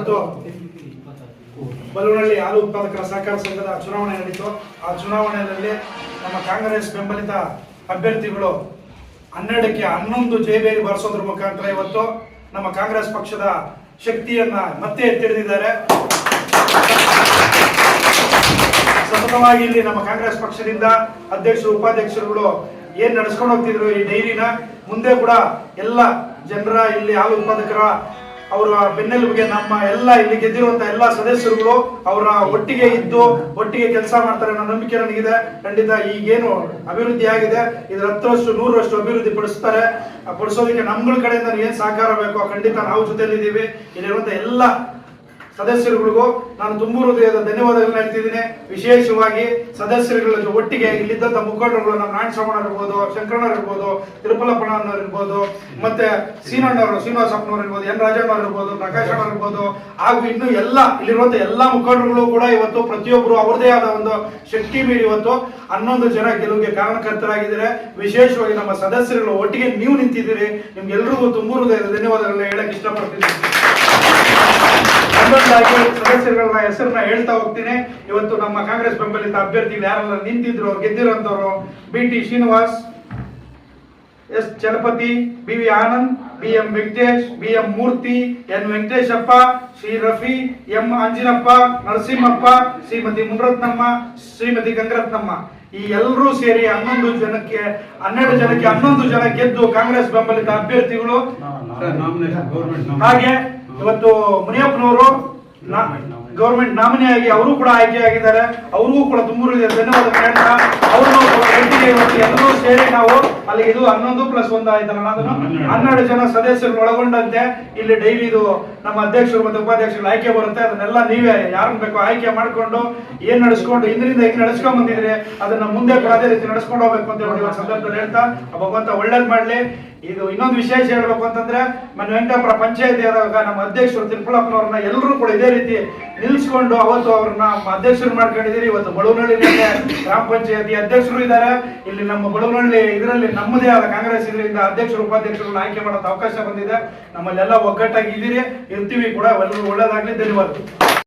ಇವತ್ತು ಬಲವನಹಳ್ಳಿ ಹಾಲು ಉತ್ಪಾದಕರ ಸಹಕಾರ ಸಂಘದ ಚುನಾವಣೆ ನಡೀತು. ಆ ಚುನಾವಣೆಯಲ್ಲಿ ನಮ್ಮ ಕಾಂಗ್ರೆಸ್ ಬೆಂಬಲಿತ ಅಭ್ಯರ್ಥಿಗಳು ಹನ್ನೆರಡಕ್ಕೆ ಹನ್ನೊಂದು ಜಯಬೇರಿ ಬಾರಿಸೋದ್ರ ಮುಖಾಂತರ ಇವತ್ತು ನಮ್ಮ ಕಾಂಗ್ರೆಸ್ ಪಕ್ಷದ ಶಕ್ತಿಯನ್ನ ಮತ್ತೆ ಎತ್ತಿಡಿದಿದ್ದಾರೆ. ಸತತವಾಗಿ ಇಲ್ಲಿ ನಮ್ಮ ಕಾಂಗ್ರೆಸ್ ಪಕ್ಷದಿಂದ ಅಧ್ಯಕ್ಷರು, ಉಪಾಧ್ಯಕ್ಷರುಗಳು ಏನ್ ನಡೆಸ್ಕೊಂಡು ಹೋಗ್ತಿದ್ರು ಈ ಡೈರಿನ, ಮುಂದೆ ಕೂಡ ಎಲ್ಲ ಜನರ ಇಲ್ಲಿ ಹಾಲು ಉತ್ಪಾದಕರ ಅವರ ಬೆನ್ನೆಲುಬಿಗೆ ನಮ್ಮ ಎಲ್ಲ ಇಲ್ಲಿ ಗೆದ್ದಿರುವಂತ ಎಲ್ಲ ಸದಸ್ಯರುಗಳು ಅವರ ಒಟ್ಟಿಗೆ ಇದ್ದು ಒಟ್ಟಿಗೆ ಕೆಲಸ ಮಾಡ್ತಾರೆ ಅನ್ನೋ ನಂಬಿಕೆ ನನಗಿದೆ. ಖಂಡಿತ ಈಗೇನು ಅಭಿವೃದ್ಧಿ ಆಗಿದೆ. ಇದ್ರ ಹತ್ತರಷ್ಟು, ನೂರರಷ್ಟು ಅಭಿವೃದ್ಧಿ ಪಡಿಸ್ತಾರೆ. ಪಡಿಸೋದಕ್ಕೆ ನಮ್ಗಳ ಕಡೆಯಿಂದ ಏನ್ ಸಹಕಾರ ಬೇಕೋ ಖಂಡಿತ ನಾವು ಜೊತೆಲಿದ್ದೀವಿ ಇಲ್ಲಿರುವಂತ ಎಲ್ಲ ಸದಸ್ಯರುಗಳಿಗೂ ನಾನು ತುಂಬು ಹೃದಯದ ಧನ್ಯವಾದಗಳನ್ನ ಹೇಳ್ತಿದ್ದೀನಿ. ವಿಶೇಷವಾಗಿ ಸದಸ್ಯರುಗಳ ಒಟ್ಟಿಗೆ ಇಲ್ಲಿದ್ದಂತ ಮುಖಂಡರುಗಳು ನಮ್ಮ ನಾರಾಯಣ ಶ್ರವಣ ಇರ್ಬೋದು ಶಂಕರಣ ಇರ್ಬೋದು, ತಿರುಪಲಪ್ಪಣ್ಣ ಇರ್ಬೋದು, ಮತ್ತೆ ಸೀನಣ್ಣವರು, ಶ್ರೀನಿವಾಸಪ್ಪನವ್ರು ಇರ್ಬೋದು, ಎನ್ ರಾಜಣ್ಣವ್ರು ಇರ್ಬೋದು ಪ್ರಕಾಶ್ ಅಣ್ಣ ಇರ್ಬೋದು, ಹಾಗೂ ಇನ್ನು ಎಲ್ಲ ಇಲ್ಲಿರುವಂತ ಎಲ್ಲ ಮುಖಂಡರುಗಳು ಕೂಡ ಇವತ್ತು ಪ್ರತಿಯೊಬ್ಬರು ಅವರದೇ ಆದ ಒಂದು ಶಕ್ತಿ ಮೀರಿ ಇವತ್ತು ಹನ್ನೊಂದು ಜನ ಗೆಲುವಿಗೆ ಕಾರಣಕರ್ತರಾಗಿದ್ದಾರೆ. ವಿಶೇಷವಾಗಿ ನಮ್ಮ ಸದಸ್ಯರುಗಳು ಒಟ್ಟಿಗೆ ನೀವು ನಿಂತಿದ್ದೀರಿ. ನಿಮ್ಗೆಲ್ರಿಗೂ ತುಂಬು ಹೃದಯದ ಧನ್ಯವಾದಗಳನ್ನ ಹೇಳಕ್ ಇಷ್ಟಪಡ್ತೀನಿ. ಒಂದೊಂದಾಗಿ ಸದಸ್ಯರುಗಳ ಹೆಸರನ್ನ ಹೇಳ್ತಾ ಹೋಗ್ತೀನಿ. ಇವತ್ತು ನಮ್ಮ ಕಾಂಗ್ರೆಸ್ ಬೆಂಬಲಿತ ಅಭ್ಯರ್ಥಿಗಳು ಯಾರೆಲ್ಲ ನಿಂತಿದ್ರು ಗೆದ್ದಿರೋಂಥವ್ರು B T Srinivas S Chalapathi B V Anand B M Venkatesh B M Murthy N Venkateshappa Shri Rafi M Anjinappa Narasimhappa Shrimati Munarathnamma Shrimati Gangarathnamma. ಈ ಎಲ್ಲರೂ ಸೇರಿ ಹನ್ನೊಂದು ಜನಕ್ಕೆ ಹನ್ನೆರಡು ಜನಕ್ಕೆ ಹನ್ನೊಂದು ಜನ ಗೆದ್ದು ಕಾಂಗ್ರೆಸ್ ಬೆಂಬಲಿತ ಅಭ್ಯರ್ಥಿಗಳು. ಹಾಗೆ ಇವತ್ತು ಮುನಿಯಪ್ಪನವರು ಗೌರ್ಮೆಂಟ್ ನಾಮಿನಿ ಆಗಿ ಅವರು ಕೂಡ ಆಯ್ಕೆ ಆಗಿದ್ದಾರೆ ಅವ್ರಿಗೂ ಕೂಡ ತುಂಬ ಧನ್ಯವಾದ ಹೇಳ್ತಾ ಅವರು ಎಲ್ಲರೂ ಸೇರಿ ನಾವು ಅಲ್ಲಿ ಇದು ಹನ್ನೊಂದು ಪ್ಲಸ್ ಒಂದು ಆಯ್ತಲ್ಲ ಹನ್ನೆರಡು ಜನ ಸದಸ್ಯರು ಒಳಗೊಂಡಂತೆ ಇಲ್ಲಿ ಡೈಲಿ ಇದು ನಮ್ಮ ಅಧ್ಯಕ್ಷರು ಮತ್ತು ಉಪಾಧ್ಯಕ್ಷರು ಆಯ್ಕೆ ಬರುತ್ತೆ. ಅದನ್ನೆಲ್ಲ ನೀವೇ ಯಾರನ್ನ ಬೇಕೋ ಆಯ್ಕೆ ಮಾಡಿಕೊಂಡು ಏನ್ ನಡೆಸ್ಕೊಂಡು ಇಂದಿನಿಂದ ಹೆಂಗ್ ನಡ್ಸ್ಕೊಂಡ್ ಬಂದಿದ್ರೆ ಅದನ್ನ ಮುಂದೆ ಕೂಡ ಅದೇ ರೀತಿ ನಡೆಸ್ಕೊಂಡು ಹೋಗ್ಬೇಕು ಅಂತ ಹೇಳಿ ಸಂದರ್ಭದಲ್ಲಿ ಹೇಳ್ತಾ ಭಗವಂತ ಒಳ್ಳೇದ್ ಮಾಡ್ಲಿ. ಇದು ಇನ್ನೊಂದು ವಿಶೇಷ ಹೇಳ್ಬೇಕು ಅಂತಂದ್ರೆ ವೆಂಕಟಾಪುರ ಪಂಚಾಯತಿ ಆದಾಗ ನಮ್ಮ ಅಧ್ಯಕ್ಷರು ತಿರುಪಳಪ್ಪನವ್ರನ್ನ ಎಲ್ಲರೂ ಕೂಡ ಇದೇ ರೀತಿ ನಿಲ್ಸ್ಕೊಂಡು ಅವತ್ತು ಅವ್ರನ್ನ ಅಧ್ಯಕ್ಷರು ಮಾಡ್ಕೊಂಡಿದ್ದೀರಿ. ಇವತ್ತು ಬಳುವನಹಳ್ಳಿ ಗ್ರಾಮ ಪಂಚಾಯತಿ ಅಧ್ಯಕ್ಷರು ಇದ್ದಾರೆ. ಇಲ್ಲಿ ನಮ್ಮ ಬಳುವನಹಳ್ಳಿ ಇದರಲ್ಲಿ ನಮ್ಮದೇ ಆದ ಕಾಂಗ್ರೆಸ್ ಇದರಿಂದ ಅಧ್ಯಕ್ಷರು ಉಪಾಧ್ಯಕ್ಷರನ್ನ ಆಯ್ಕೆ ಮಾಡೋದು ಅವಕಾಶ ಬಂದಿದೆ. ನಮ್ಮಲ್ಲೆಲ್ಲ ಒಗ್ಗಟ್ಟಾಗಿ ಇದ್ದೀರಿ. ಇರ್ತೀವಿ ಕೂಡ, ಎಲ್ಲರೂ ಒಳ್ಳೇದಾಗ್ಲಿ. ಧನ್ಯವಾದ.